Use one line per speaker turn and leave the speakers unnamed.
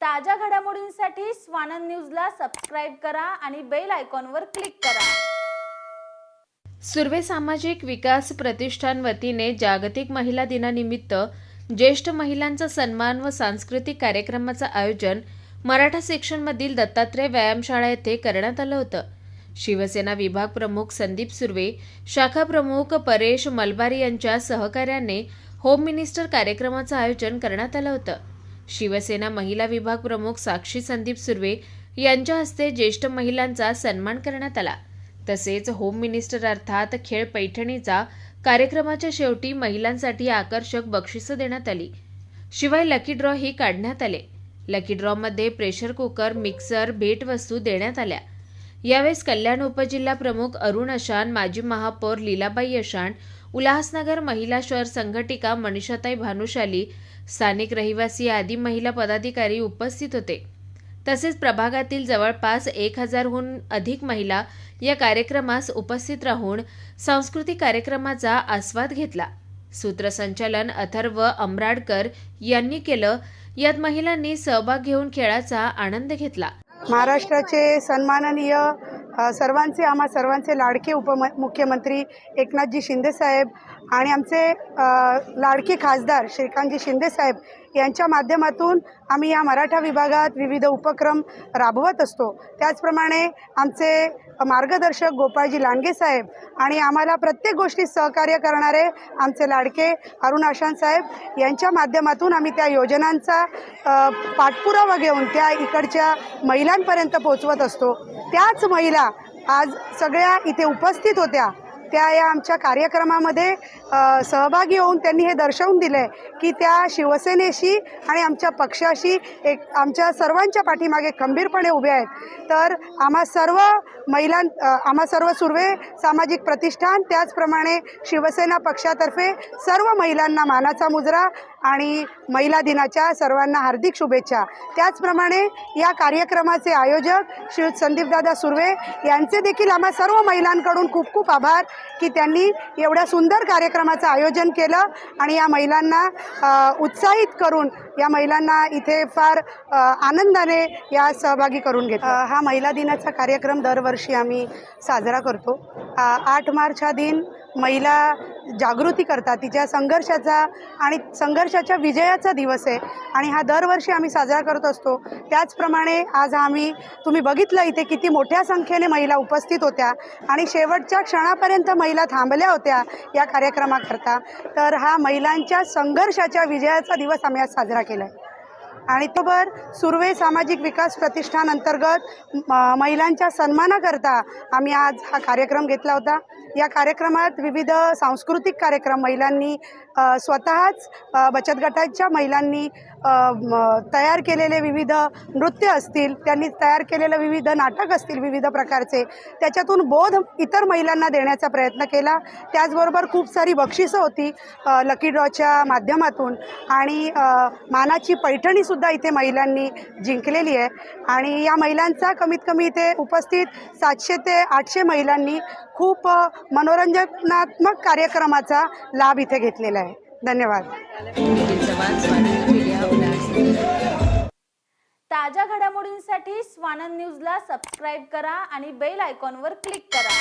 ताज्या घडामोडींसाठी स्वानंद न्यूजला सबस्क्राईब करा आणि बेल आयकॉनवर क्लिक करा.
सुर्वे सामाजिक विकास प्रतिष्ठान वतीने जागतिक महिला दिनानिमित्त ज्येष्ठ महिलांचा सन्मान व सांस्कृतिक कार्यक्रमाचं आयोजन मराठा सेक्शनमधील दत्तात्रय व्यायामशाळा येथे करण्यात आलं होतं. शिवसेना विभाग प्रमुख संदीप सुर्वे शाखा प्रमुख परेश मलबारी यांच्या सहकार्याने होम मिनिस्टर कार्यक्रमाचं आयोजन करण्यात आलं होतं. शिवसेना महिला विभाग प्रमुख साक्षी संदीप सुर्वे यांच्या हस्ते ज्येष्ठ महिलांचा सन्मान करण्यात आला. तसेच होम मिनिस्टर अर्थात खेळ पैठणीचा कार्यक्रमाच्या शेवटी महिलांसाठी आकर्षक बक्षिसं देण्यात आली. शिवाय लकी ड्रॉ ही काढण्यात आले. लकी ड्रॉमध्ये प्रेशर कुकर मिक्सर भेटवस्तू देण्यात आल्या. यावेळेस कल्याण उपजिल्हा प्रमुख अरुण अशान माजी महापौर लीलाबाई अशान उल्हासनगर महिला शहर संघटिका मनीषाताई भानुशाली स्थानिक रहिवासी आदी महिला पदाधिकारी उपस्थित होते. तसेच प्रभागातील जवळपास एक हजारहून अधिक महिला या कार्यक्रमास उपस्थित राहून सांस्कृतिक कार्यक्रमाचा आस्वाद घेतला. सूत्रसंचालन अथर्व अमराडकर यांनी केलं. यात महिलांनी सहभाग घेऊन खेळाचा आनंद घेतला.
महाराष्ट्राचे सन्माननीय सर्वांचे आम्हा सर्वांचे लाडके उपम मुख्यमंत्री एकनाथजी शिंदेसाहेब आणि आमचे लाडके खासदार श्रीकांतजी शिंदेसाहेब यांच्या माध्यमातून आम्ही या मराठा विभागात विविध उपक्रम राबवत असतो. त्याचप्रमाणे आमचे मार्गदर्शक गोपाळजी लांडगे साहेब आणि आम्हाला प्रत्येक गोष्टीत सहकार्य करणारे आमचे लाडके अरुण आशान साहेब यांच्या माध्यमातून आम्ही त्या योजनांचा पाठपुरावा घेऊन त्या इकडच्या महिलांपर्यंत पोचवत असतो. त्याच महिला आज सगळ्या इथे उपस्थित होत्या. त्या या आमच्या कार्यक्रमामध्ये सहभागी होऊन त्यांनी हे दर्शवून दिलं आहे की त्या शिवसेनेशी आणि आमच्या पक्षाशी एक आमच्या सर्वांच्या पाठीमागे खंबीरपणे उभे आहेत. तर आम्हा सर्व महिलां आम्हा सर्व सुर्वे सामाजिक प्रतिष्ठान त्याचप्रमाणे शिवसेना पक्षातर्फे सर्व महिलांना मानाचा मुजरा आणि महिला दिनाच्या सर्वांना हार्दिक शुभेच्छा. त्याचप्रमाणे या कार्यक्रमाचे आयोजक श्री संदीपदादा सुर्वे यांचे देखील आम्हा सर्व महिलांकडून खूप खूप आभार की त्यांनी एवढ्या सुंदर कार्यक्रमाचं आयोजन केलं आणि या महिलांना उत्साहित करून या महिलांना इथे फार आनंदाने या सहभागी करून घेतलं. हा महिला दिनाचा कार्यक्रम दरवर्षी आम्ही साजरा करतो. आठ मार्च हा दिन महिला जागृती करतात तिच्या संघर्षाचा आणि संघर्षाच्या विजयाचा दिवस आहे. आणि हा दरवर्षी आम्ही साजरा करत असतो. त्याचप्रमाणे आज आम्ही तुम्ही बघितलं इथे किती मोठ्या संख्येने महिला उपस्थित होत्या आणि शेवटच्या क्षणापर्यंत महिला थांबल्या होत्या या कार्यक्रमाकरता. तर हा महिलांच्या संघर्षाच्या विजयाचा दिवस आम्ही आज साजरा केला आहे आणि तोबर सुर्वे सामाजिक विकास प्रतिष्ठान अंतर्गत म- महिलांच्या सन्मानाकरता आम्ही आज हा कार्यक्रम घेतला होता. या कार्यक्रमात विविध सांस्कृतिक कार्यक्रम महिलांनी स्वतःच बचत गटाच्या महिलांनी तयार केलेले विविध नृत्य असतील त्यांनी तयार केलेलं विविध नाटक असतील विविध प्रकारचे त्याच्यातून बोध इतर महिलांना देण्याचा प्रयत्न केला. त्याचबरोबर खूप सारी बक्षिसं होती लकी ड्रॉच्या माध्यमातून. आणि मानाची पैठणीसुद्धा सुद्धा इथे महिलांनी जिंकलेली आहे. आणि या महिलांचा कमीत कमी इथे उपस्थित सातशे ते आठशे महिलांनी खूप मनोरंजनात्मक कार्यक्रमाचा लाभ इथे घेतलेला आहे. धन्यवाद.
ताज्या घडामोडींसाठी स्वानंद न्यूजला सबस्क्राईब करा आणि बेल आयकॉनवर क्लिक करा.